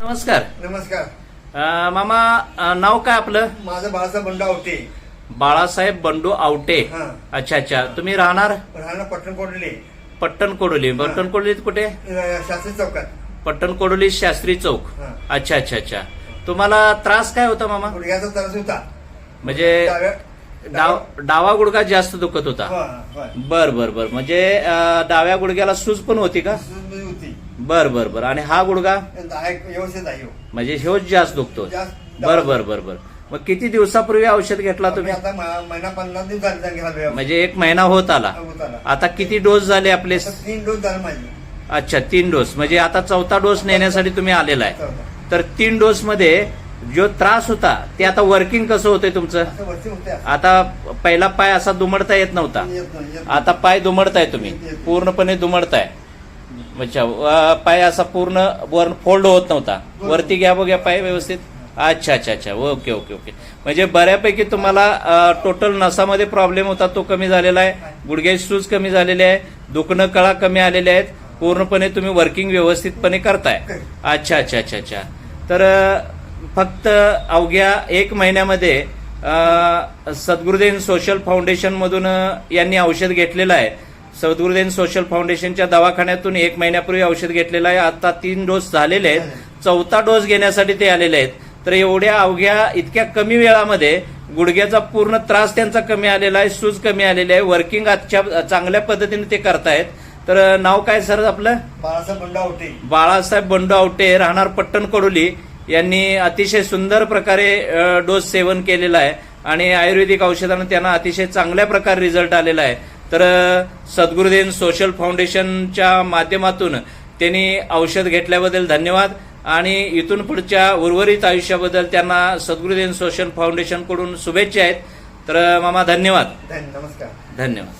नमस्कार. नमस्कार. अं, मामा अं, नाव काय आपलं? माझं बाळासाहेब बंडा होते बाळासाहेब बंडू आवटे. हा. अच्छा अच्छा. तुम्ही राहणार? राहणं पट्टण कोडले पट्टण कोडोली पट्टण कोडोलीत कुठे शास्त्री चौकात. पट्टण कोडोली शास्त्री चौक. हा. अच्छा अच्छा अच्छा. तुम्हाला त्रास काय होता मामा? गुडघ्याचा त्रास होता. म्हणजे डाव्या- डाव डावा गुडघा जास्त दुखत होता. बर बर बर. म्हणजे अं, डाव्या गुडघ्याला सूज पण होती का? बर बर बर. आणि हा व्यवस्थित आहे हो. म्हणजे ह्योच जास्त दुखतो बर बर बर बर. मग किती दिवसापूर्वी औषध घेतला तुम्ही? म्हणजे एक महिना होत आला. आता किती डोस झाले आपले? तीन डोस झाले माझे. अच्छा तीन डोस. म्हणजे आता चौथा डोस नेण्यासाठी तुम्ही आलेला आहे. तर तीन डोस मध्ये जो त्रास होता ते आता वर्किंग कसं होतंय तुमचं. आता पहिला पाय असा दुमडता येत नव्हता. आता पाय दुमडताय तुम्ही. पूर्णपणे दुमडताय. अच्छा पाय असा पूर्ण वर फोल्ड होत नव्हता. वरती घ्या बघ्या पाय व्यवस्थित. अच्छा अच्छा अच्छा. Okay okay okay. म्हणजे बऱ्यापैकी तुम्हाला टोटल नसामध्ये प्रॉब्लेम होता तो कमी झालेला आहे. गुडघ्याची सूज कमी झालेली आहे. दुखणं कळा कमी आलेले आहेत. पूर्णपणे तुम्ही वर्किंग व्यवस्थितपणे करताय. अच्छा अच्छा अच्छा अच्छा. तर फक्त अवघ्या एक महिन्यामध्ये अं, सद्गुरुदेव सोशल फाउंडेशन मधून अं, यांनी औषध घेतलेलं आहे. सद्गुरुदेव सोशल फाउंडेशनच्या दवाखान्यातून एक महिन्यापूर्वी औषध घेतलेलं आहे. आता तीन डोस झालेले आहेत. चौथा डोस घेण्यासाठी ते आलेले आहेत. तर एवढ्या अवघ्या इतक्या कमी वेळामध्ये गुडघ्याचा पूर्ण त्रास त्यांचा कमी आलेला आहे सूज कमी आलेली आहे. वर्किंग आजच्या चांगल्या पद्धतीने ते करतायत. तर नाव काय सर आपलं? बाळासाहेब बंडा होते बाळासाहेब बंडू आवटे राहणार पट्टण कडोली. यांनी अतिशय सुंदर प्रकारे डोस सेवन केलेला आहे. आणि आयुर्वेदिक औषधानं त्यांना अतिशय चांगल्या प्रकारे रिझल्ट आलेला आहे. तर अ, सद्गुरुदेव सोशल फाउंडेशनच्या माध्यमातून त्यांनी औषध घेतल्याबद्दल धन्यवाद आणि इथून पुढच्या उर्वरित आयुष्याबद्दल त्यांना सद्गुरुदेव सोशल फाउंडेशनकडून शुभेच्छा आहेत. तर मामा धन्यवाद. धन्य- नमस्कार. धन्यवाद.